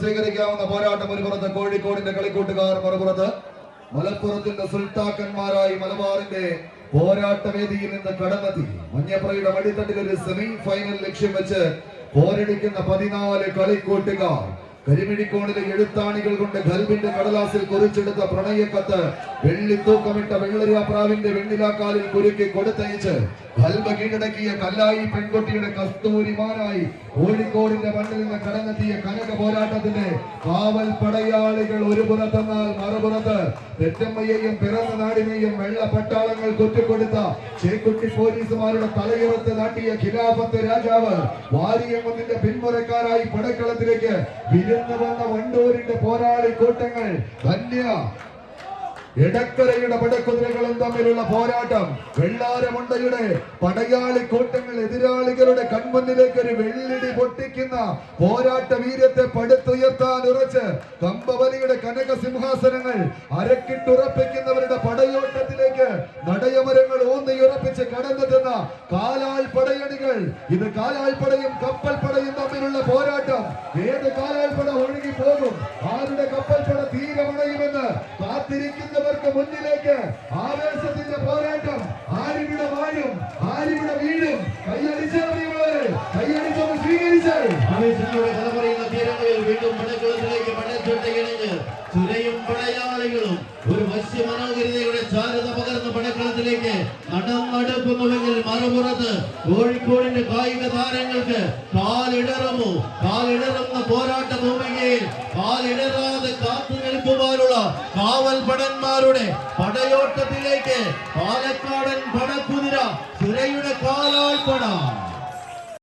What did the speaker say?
സ്വീകരിക്കാവുന്ന പോരാട്ടം ഒരു പുറത്ത് കോഴിക്കോടിന്റെ കളിക്കൂട്ടുകാർ മറുപുറത്ത്. മലപ്പുറത്തിന്റെ സുൽത്താക്കന്മാരായി മലബാറിന്റെ പോരാട്ടവേദിയിൽ നിന്ന് കടന്നെത്തി. മഞ്ഞപ്പുറയുടെ വഴിത്തട്ടിൽ ഒരു സെമി ഫൈനൽ ലക്ഷ്യം വെച്ച് പോരടിക്കുന്ന പതിനാല് കളിക്കൂട്ടുകാർ. കരിമിഴിക്കോണിലെ എഴുത്താണികൾ കൊണ്ട് ഗൽബിന്റെ കടലാസിൽ കുറിച്ചെടുത്ത പ്രണയക്കത്ത് വെള്ളി തൂക്കമിട്ട വെള്ളരിയാപ്രാവിന്റെ വെണ്ണിലാക്കാലിൽ കുരുക്കി കൊടുത്തയച്ച് ഗൽബ കീഴടക്കിയ കല്ലായി പെൺകുട്ടിയുടെ കസ്തൂരിമാനായി കോഴിക്കോടിന്റെ മണ്ണിൽ നിന്ന് കടന്നെത്തിയ കനക പോരാട്ടത്തിന്റെ കാവൽ പടയാളികൾ ഒരു പുറത്തെന്നാൽ മറുപുറത്ത് തെറ്റമ്മയെയും പിറന്ന നാടിനെയും വെള്ള പട്ടാളങ്ങൾ കൊറ്റിക്കൊടുത്ത ചേക്കുട്ടി പോലീസുമാരുടെ തലയുറത്ത് നാട്ടിയ ഖിലാഫത്ത് രാജാവ് വാരിയമ്മത്തിന്റെ പിന്മുറക്കാരായി പടക്കളത്തിലേക്ക് വിരുന്നു വന്ന വണ്ടൂരിന്റെ പോരാളി കൂട്ടങ്ങൾ ധന്യ ഇടക്കരയുടെ പടക്കുതിരകളും തമ്മിലുള്ള പോരാട്ടം വെള്ളാരമുണ്ടയുടെ പടയാളി കൂട്ടങ്ങൾ എതിരാളികളുടെ കൺമുന്നിലേക്ക് ഒരു വെള്ളിടി പൊട്ടിക്കുന്ന പോരാട്ട വീര്യത്തെ പടുത്തുയർത്താൻ ഉറച്ച് കമ്പവലിയുടെ കനക സിംഹാസനങ്ങൾ അരക്കിട്ടുറപ്പിക്കുന്നവരുടെ പടയോട്ടത്തിലേക്ക് നടയമരങ്ങൾ ഊന്നിയുറപ്പിച്ച് കടന്നെത്തുന്ന കാലാൽ പടയണികൾ ഇത് കാലാൽ പടയും കപ്പൽ പടയും തമ്മിലുള്ള പോരാട്ടം ഏത് കാലാൽ പട ഒഴുകി പോകും ആരുടെ കപ്പൽ പട തീരമണയുമെന്ന് കാത്തിരിക്കുന്നവർക്ക് മുന്നിലേക്ക് ആവേശത്തിന്റെ പോരാട്ടം. ആരിവിടെ വാഴും ആരിവിടെ വീഴും. കൈയടിച്ചറിയുള്ളവരെ കൈയടിച്ചവർ സ്വീകരിച്ചേ. തലമുറയുന്ന തീരങ്ങളിൽ വീണ്ടും പടക്കുളത്തിലേക്ക് പടച്ചൊട്ടയിണഞ്ഞ് ചുരയും പടയാളികളും ഒരു വശ്യ മനോഹരിതയുടെ ചാരുത പകർന്ന പടക്കളത്തിലേക്ക് മുഴങ്ങിൽ മറുപുറത്ത് കോഴിക്കോടിന്റെ കായിക താരങ്ങൾക്ക് കാലിടറുമോ. കാലിടറുന്ന പോരാട്ട ഭൂമികയിൽ കാലിടറാതെ കാത്തു നിൽക്കുവാനുള്ള കാവൽ പടന്മാരുടെ പടയോട്ടത്തിലേക്ക് പാലക്കാടൻ പടക്കുതിര സുരയുടെ കാലാൾപ്പട